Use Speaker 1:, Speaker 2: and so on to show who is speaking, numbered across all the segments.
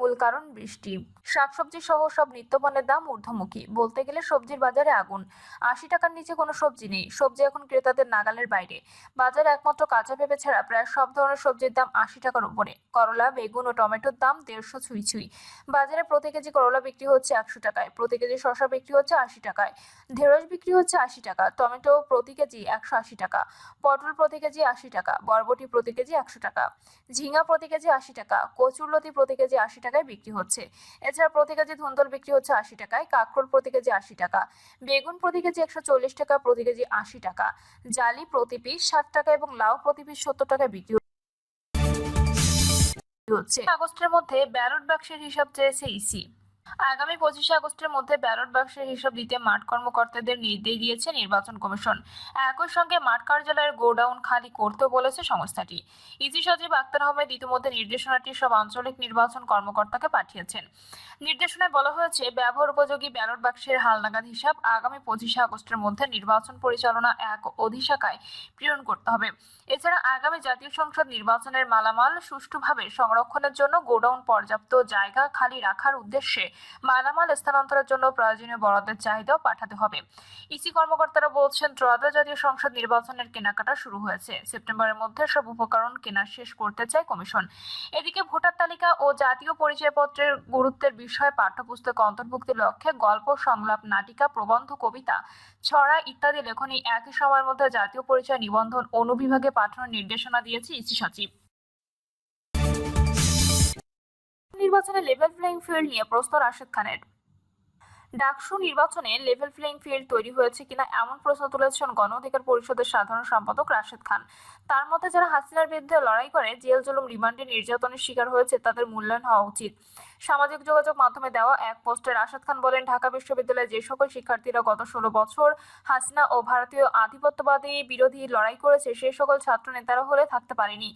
Speaker 1: মূল কারণ বৃষ্টি। শাকসবজি সহ সব নিত্যপণ্যের দাম ঊর্ধ্বমুখী। বলতে গেলে সবজির বাজারে আগুন। আশি টাকার নিচে কোনো সবজি নেই। সবজি এখন ক্রেতাদের নাগালের বাইরে। বাজারে একমাত্র কাঁচা পেঁপে ছাড়া প্রায় সব ধরনের সবজির দাম আশি টাকার উপরে। করলা, বেগুন ও টমেটোর দাম দেড়শো ছুঁই ছুঁই। বাজারে প্রতি কেজি করলা বিক্রি হচ্ছে একশো টাকায়। প্রতি কেজি শসা বিক্রি হচ্ছে আশি টাকায়। ঢেঁড়স বিক্রি হচ্ছে আশি টাকা। টমেটো প্রতি কেজি একশো আশি টাকা। পটল প্রতি কেজি আশি টাকা। বরবটি প্রতি কেজি একশো টাকা। ঝিঙা প্রতি কেজি আশি টাকা। কচুরলতি প্রতি কেজি আশি টাকায় বিক্রি হচ্ছে। এছাড়া প্রতি কেজি ধুন্দল বিক্রি হচ্ছে আশি টাকায়, কাঁকরোল প্রতি কেজি আশি টাকা, বেগুন প্রতি কেজি একশো চল্লিশ টাকা প্রতি কেজি আশি টাকা, জালি প্রতি পিস ষাট টাকা এবং লাউ প্রতি পিস সত্তর টাকায় বিক্রি হচ্ছে। আগস্টের মধ্যে ব্যালট বাক্সের হিসাব চেয়েছে ইসি। আগামী পঁচিশে আগস্টের মধ্যে ব্যালট বাক্সের হিসাব দিতে মাঠ কর্মকর্তাদের নির্দেশ দিয়েছে নির্বাচন কমিশন। একই সঙ্গে মাঠ কার্যালয়ের গোডাউন খালি করতেও বলেছে সংস্থাটি। ইসি সচিব আক্তার আহমেদ ইতিমধ্যে নির্দেশনাটি সব আঞ্চলিক নির্বাচন কর্মকর্তাকে পাঠিয়েছেন। নির্দেশনায় বলা হয়েছে, ব্যবহার উপযোগী ব্যালট বাক্সের হালনাগাদ হিসাব আগামী পঁচিশে আগস্টের মধ্যে নির্বাচন পরিচালনা এক অধিশাখায় প্রেরণ করতে হবে। এছাড়া আগামী জাতীয় সংসদ নির্বাচনের মালামাল সুষ্ঠুভাবে সংরক্ষণের জন্য গোডাউন পর্যাপ্ত জায়গা খালি রাখার উদ্দেশ্যে মালামাল স্থানান্তরের জন্য প্রয়োজনীয় বরাদ্দের চাহিদাও পাঠাতে হবে। ইসি কর্মকর্তারা বলছেন, ত্রয়োদশ জাতীয় সংসদ নির্বাচনের কেনাকাটা শুরু হয়েছে। সেপ্টেম্বরের মধ্যে সব উপকরণ কেনা শেষ করতে চায় কমিশন। এদিকে ভোটার তালিকা ও জাতীয় পরিচয়পত্রের গুরুত্বের বিষয়ে পাঠ্যপুস্তক অন্তর্ভুক্তির লক্ষ্যে গল্প, সংলাপ, নাটিকা, প্রবন্ধ, কবিতা, ছড়া ইত্যাদি লেখনী একই সময়ের মধ্যে জাতীয় পরিচয় নিবন্ধন অনুবিভাগে পাঠানোর নির্দেশনা দিয়েছে ইসি সচিব। নির্বাচনে লেভেল প্লেইং ফিল্ড নিয়ে প্রশ্ন রাশেদ খানের। ডাকসু নির্বাচনে লেভেল প্লেইং ফিল্ড তৈরি হয়েছে কিনা এমন প্রশ্ন তুলেছেন গণ অধিকার পরিষদের সাধারণ সম্পাদক রাশেদ খান। তার মতে, যারা হাসিনার বিরুদ্ধে লড়াই করে, জেল জুলুম রিমান্ডে নির্যাতনের শিকার হয়েছে, তাদের মূল্যায়ন হওয়া উচিত। সামাজিক যোগাযোগ মাধ্যমে দেওয়া এক পোস্টে রাশেদ খান বলেন, ঢাকা বিশ্ববিদ্যালয়ে যে সকল শিক্ষার্থীরা গত ষোলো বছর হাসিনা ও ভারতীয় আধিপত্যবাদী বিরোধী লড়াই করেছে সেই সকল ছাত্র নেতারা হলে থাকতে পারেনি।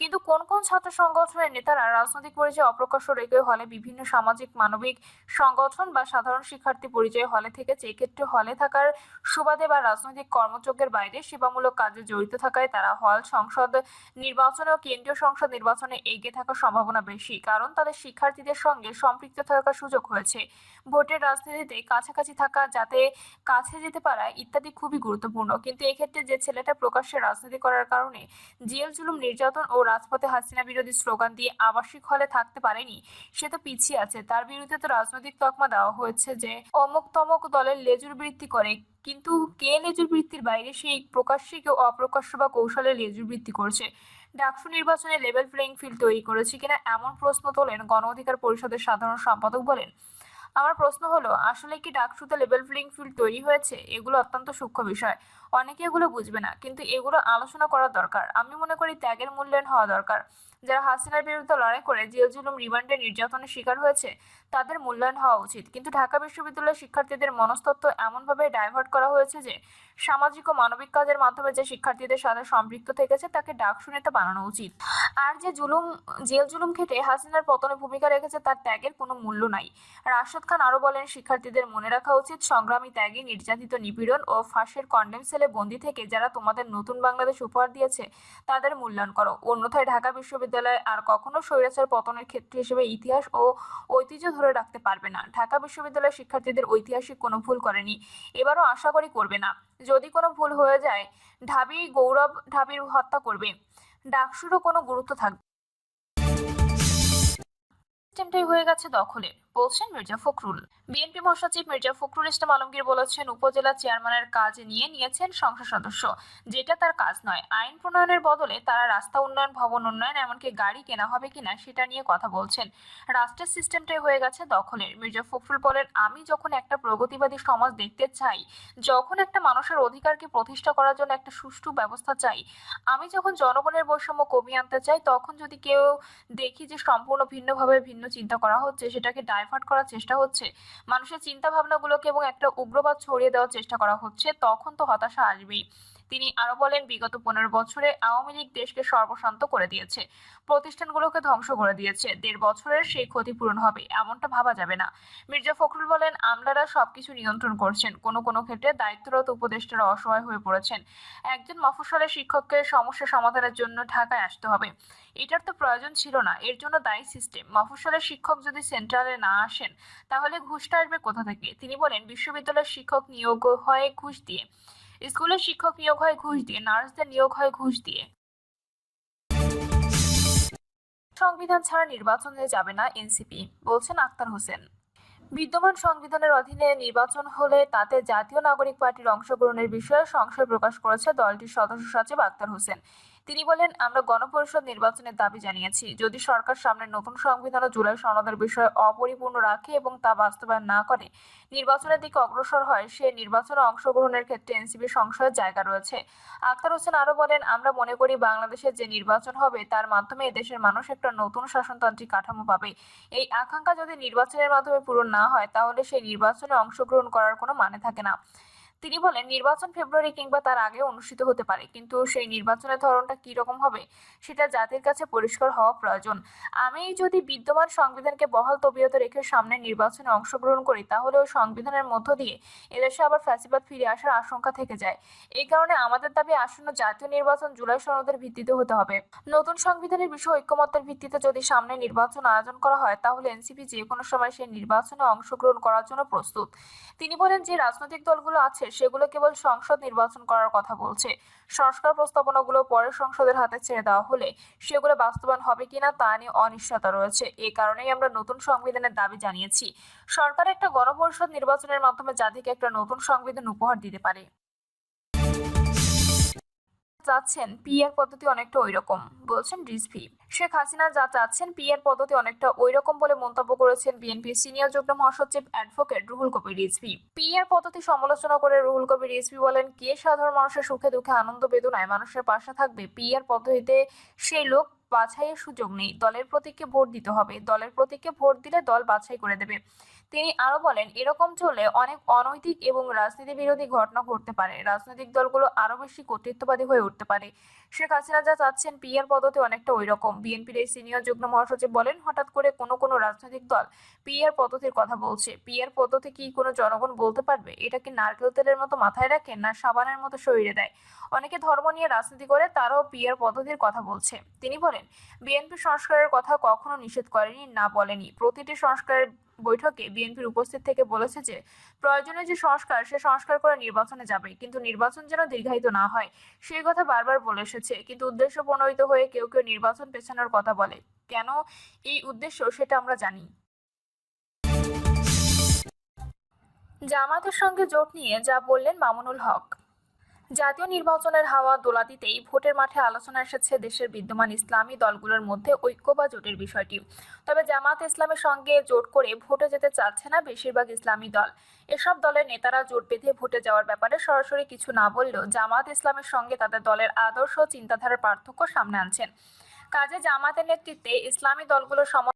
Speaker 1: কিন্তু কোন কোন ছাত্র সংগঠনের নেতারা রাজনৈতিক পরিচয় অপ্রকাশ্য রেখে হলে, বিভিন্ন সামাজিক, মানবিক সংগঠন বা সাধারণ শিক্ষার্থী পরিচয় হলে থেকেছে, এক্ষেত্রে হলে থাকার সুবাদে বা রাজনৈতিক কর্মযজ্ঞের বাইরে সেবামূলক কাজে জড়িত থাকায় তারা হল সংসদ নির্বাচনে ও কেন্দ্রীয় সংসদ নির্বাচনে এগিয়ে থাকার সম্ভাবনা বেশি। কারণ তাদের শিক্ষার্থীদের সঙ্গে সম্পৃক্ত থাকার সুযোগ হয়েছে। ভোটের রাজনীতিতে কাছাকাছি থাকা যাতে কাছে যেতে পারা ইত্যাদি খুবই গুরুত্বপূর্ণ। কিন্তু এক্ষেত্রে যে ছেলেটা প্রকাশ্যে রাজনীতি করার কারণে জেল জুলুম নির্যাতন ও রাজপথে হাসিনা বিরোধী স্লোগান দিয়ে আবাসিক হলে থাকতে পারেনি, সে তো পিছিয়ে আছে। তার বিরুদ্ধে তো রাজনৈতিক তকমা দেওয়া হয়েছে যে অমুক তমক দলের লেজুর বৃত্তি করে। কিন্তু কে লেজুর বৃত্তির বাইরে সেই প্রকাশ্যে কেউ অপ্রকাশ্য বা কৌশলে লেজুর বৃত্তি করছে? ডাকসু নির্বাচনে লেভেল প্লেইং ফিল্ড তৈরি করেছে কিনা এমন প্রশ্ন তোলেন গণ অধিকার পরিষদের সাধারণ সম্পাদক বলেন। আমার প্রশ্ন হলো, আসলে কি ডাকসুতে লেভেল প্লেইং ফিল্ড তৈরি হয়েছে? এগুলো অত্যন্ত সূক্ষ্ম বিষয়। অনেকে এগুলো বুঝবে না, কিন্তু এগুলো আলোচনা করা দরকার। আমি মনে করি ত্যাগের মূল্যায়ন হওয়া দরকার। যারা হাসিনার বিরুদ্ধে লড়াই করে জেল জুলুম রিমান্ডে নির্যাতনের শিকার হয়েছে, তাদের মূল্যায়ন হওয়া উচিত। কিন্তু ঢাকা বিশ্ববিদ্যালয়ের শিক্ষার্থীদের মনস্তত্ত্ব এমনভাবে ডাইভার্ট করা হয়েছে যে, সামাজিক ও মানবিক কাজের মাধ্যমে যে শিক্ষার্থীদের সাথে সম্পৃক্ত থেকেছে, তাকে ডাকসু নেতা বানানো উচিত। আর যে জুলুম জেল জুলুম খেটে হাসিনার পতনে ভূমিকা রেখেছে, তার ত্যাগের কোনো মূল্য নাই। রাশেদ খান আরও বলেন, শিক্ষার্থীদের মনে রাখা উচিত সংগ্রামী ত্যাগী, নির্যাতিত নিপীড়ন ও ফাঁসের কন্ডেম সেলে বন্দি থেকে যারা তোমাদের নতুন বাংলাদেশ উপহার দিয়েছে, তাদের মূল্যায়ন করো। অন্যথায় ঢাকা বিশ্ববিদ্যালয় আর কখনো স্বৈরাচার পতনের ক্ষেত্র হিসেবে ইতিহাস ও ঐতিহ্য ধরে রাখতে পারবে না। ঢাকা বিশ্ববিদ্যালয়ের শিক্ষার্থীদের ঐতিহাসিক কোনো ভুল করেনি, এবারও আশা করি করবে না। যদি কোনো ভুল হয়ে যায়, ঢাবি গৌরব ঢাবির হত্যা করবে। ডাকসুরও কোনো গুরুত্ব থাকবে সিস্টেমটাই হয়ে গেছে দখলের, বলছেন মির্জা ফখরুল। বিএনপি মহাসচিব মির্জা ফখরুল ইসলাম আলমগীর বলেছেন, উপজেলা চেয়ারম্যানের কাজ নিয়ে নিয়েছেন সংসদ সদস্য। যেটা তার কাজ নয়, আইন প্রণয়নের বদলে তারা রাস্তা উন্নয়ন, ভবন উন্নয়ন, এমনকি গাড়ি কেনা হবে কিনা সেটা নিয়ে কথা বলছেন। রাষ্ট্রের সিস্টেমটাই হয়ে গেছে দখলের। মির্জা ফখরুল বলেন, আমি যখন একটা প্রগতিবাদী সমাজ দেখতে চাই, যখন একটা মানুষের অধিকারকে প্রতিষ্ঠা করার জন্য একটা সুষ্ঠু ব্যবস্থা চাই, আমি যখন জনগণের বৈষম্য কমিয়ে আনতে চাই, তখন যদি কেউ দেখি যে সম্পূর্ণ ভিন্নভাবে ভিন্ন চিন্তা করা হচ্ছে, সেটাকে ডাইভার্ট করার চেষ্টা হচ্ছে, মানুষের চিন্তা ভাবনাগুলোকে এবং একটা উগ্রবাদ ছড়িয়ে দেওয়ার চেষ্টা করা হচ্ছে, তখন তো হতাশা আসবেই। তিনি আরও বলেন, বিগত পনেরো বছরে আওয়ামী লীগ দেশকে সর্বশান্ত করে দিয়েছে। প্রতিষ্ঠানগুলোকে ধ্বংস করে দিয়েছে। দেড় বছরের সেই ক্ষতিপূরণ হবে এমনটা ভাবা যাবে না। মির্জা ফখরুল বলেন, আমলারা সবকিছু নিয়ন্ত্রণ করছেন। কোনো কোনো ক্ষেত্রে দায়িত্বরত উপদেষ্টারা অসহায় হয়ে পড়েছেন। একজন মফস্বলের শিক্ষককে সমস্যা সমাধানের জন্য ঢাকায় আসতে হবে। এটার তো প্রয়োজন ছিল না। এর জন্য দায়ী সিস্টেম মফস্বলের শিক্ষক যদি সেন্ট্রালে না আসেন, তাহলে ঘুষটা আসবে কোথা থেকে? তিনি বলেন, বিশ্ববিদ্যালয়ের শিক্ষক নিয়োগ হয় ঘুষ দিয়ে। স্কুলের শিক্ষক নিয়োগ হয় ঘুষ দিয়ে, নার্সদের নিয়োগ হয় ঘুষ দিয়ে। সংবিধান ছাড়া নির্বাচনে যাবে না এনসিপি, বলছেন আক্তার হোসেন। বিদ্যমান সংবিধানের অধীনে নির্বাচন হলে তাতে জাতীয় নাগরিক পার্টির অংশগ্রহণের বিষয়ে সংশয় প্রকাশ করেছে দলটির সদস্য সচিব আক্তার হোসেন। তিনি বলেন, আমরা গণপরিষদ নির্বাচনের দাবি জানিয়েছি। যদি সরকার সামনে নতুন সংবিধান ও জুলাই সনদের বিষয়ে অপরিপূর্ণ রাখে এবং তা বাস্তবায়ন না করে নির্বাচনের দিকে অগ্রসর হয়, সে নির্বাচনে অংশগ্রহণের ক্ষেত্রে এনসিপি সংশয়ের জায়গা রয়েছে। আক্তার হোসেন আরও বলেন, আমরা মনে করি বাংলাদেশের যে নির্বাচন হবে, তার মাধ্যমে এদেশের মানুষ একটা নতুন শাসনতান্ত্রিক কাঠামো পাবে। এই আকাঙ্ক্ষা যদি নির্বাচনের মাধ্যমে পূরণ না হয়, তাহলে সেই নির্বাচনে অংশগ্রহণ করার কোনো মানে থাকে না। তিনি বলেন, নির্বাচন ফেব্রুয়ারি কিংবা তার আগে অনুষ্ঠিত হতে পারে, কিন্তু সেই নির্বাচনের ধরনটা কি রকম হবে সেটা জাতির কাছে পরিষ্কার হওয়া প্রয়োজন। আমি যদি বিদ্যমান সংবিধানকে বহাল তবিয়ত রেখে সামনে নির্বাচনে অংশগ্রহণ করি, তাহলে ওই সংবিধানের মধ্য দিয়ে এদেশে আবার ফ্যাসিবাদ ফিরে আসার আশঙ্কা থেকে যায়। এই কারণে আমাদের দাবি আসন্ন জাতীয় নির্বাচন জুলাই সনদের ভিত্তিতে হতে হবে। নতুন সংবিধানের বিষয় ঐক্যমত্যের ভিত্তিতে যদি সামনে নির্বাচন আয়োজন করা হয়, তাহলে এনসিপি যে কোনো সময় সেই নির্বাচনে অংশগ্রহণ করার জন্য প্রস্তুত। তিনি বলেন, যে রাজনৈতিক দলগুলো আছে সেগুলো কেবল সংসদ নির্বাচন করার কথা বলছে। সংস্কার প্রস্তাবনাগুলো পরে সংসদের হাতে ছেড়ে দেওয়া হলে সেগুলো বাস্তবায়ন হবে কিনা তা নিয়ে অনিশ্চয়তা রয়েছে। এ কারণেই আমরা নতুন সংবিধানের দাবি জানিয়েছি। সরকার একটা গণপরিষদ নির্বাচনের মাধ্যমে জাতিকে একটা নতুন সংবিধান উপহার দিতে পারে। চাচ্ছেন পিআর পদ্ধতি অনেকটা ওই রকম বলছেন রিজভি। শেখ হাসিনা যা চাচ্ছেন পিআর পদ্ধতি অনেকটা ওই রকম বলে মন্তব্য করেছেন বিএনপির সিনিয়র যুগ্ম মহাসচিব অ্যাডভোকেট রুহুল কবির রিজভি। পিআর পদ্ধতি সমালোচনা করে রুহুল কবির রিজভি বলেন, কে সাধারণ মানুষের সুখে, দুঃখে, আনন্দ, বেদনায় মানুষের পাশে থাকবে? পিআর পদ্ধতিতে সেই লোক বাছাইয়ের সুযোগ নেই। দলের প্রতীককে ভোট দিতে হবে। দলের প্রতীককে ভোট দিলে দল বাছাই করে দেবে। তিনি আরও বলেন, এরকম চললে অনেক অনৈতিক এবং রাজনীতি বিরোধী ঘটনা ঘটতে পারে। রাজনৈতিক দলগুলো আরও বেশি কর্তৃত্ববাদী হয়ে উঠতে পারে। শেখ হাসিনা যা চাচ্ছেন পিআর পদ্ধতি অনেকটা ওই রকম বিএনপির এই সিনিয়র যুগ্ম মহাসচিব বলেন, হঠাৎ করে কোনো কোনো রাজনৈতিক দল পিআর পদ্ধতির কথা বলছে। পিআর পদ্ধতি কি কোনো জনগণ বলতে পারবে? এটা কি নারকেল তেলের মতো মাথায় রাখে না সাবানের মতো শরীরে দেয়? অনেকে ধর্ম নিয়ে রাজনীতি করে, তারাও পিআর পদ্ধতির কথা বলছে। তিনি বলেন বিএনপি সংস্কারের কথা কখনো নিষেধ করেনি, না বলেনি। প্রতিটি সংস্কারের বৈঠকে বিএনপির উপস্থিত থেকে বলেছে যে প্রয়োজনে যে সংস্কার, সে সংস্কার করে নির্বাচনে যাবে। কিন্তু নির্বাচন যেন দীর্ঘায়িত না হয়, সেই কথা বারবার বলে এসেছে। কিন্তু উদ্দেশ্য প্রণোদিত হয়ে কেউ কেউ নির্বাচন পেছানোর কথা বলে। কেন এই উদ্দেশ্য, সেটা আমরা জানি। জামাতের সঙ্গে জোট নিয়ে যা বললেন মামুনুল হক। জাতীয় নির্বাচনের হাওয়া দোলা দিতেই ভোটের মাঠে আলোচনা এসেছে দেশের বিদ্যমান ইসলামী দলগুলোর মধ্যে ঐক্য বা জোটের বিষয়টি। তবে জামাত ইসলামের সঙ্গে জোট করে ভোটে যেতে চাচ্ছে না বেশিরভাগ ইসলামী দল। এসব দলের নেতারা জোট বেঁধে ভোটে যাওয়ার ব্যাপারে সরাসরি কিছু না বললেও জামাত ইসলামের সঙ্গে তাদের দলের আদর্শ চিন্তাধারার পার্থক্য সামনে আনছেন। কাজে জামাতের নেতৃত্বে ইসলামী দলগুলোর সম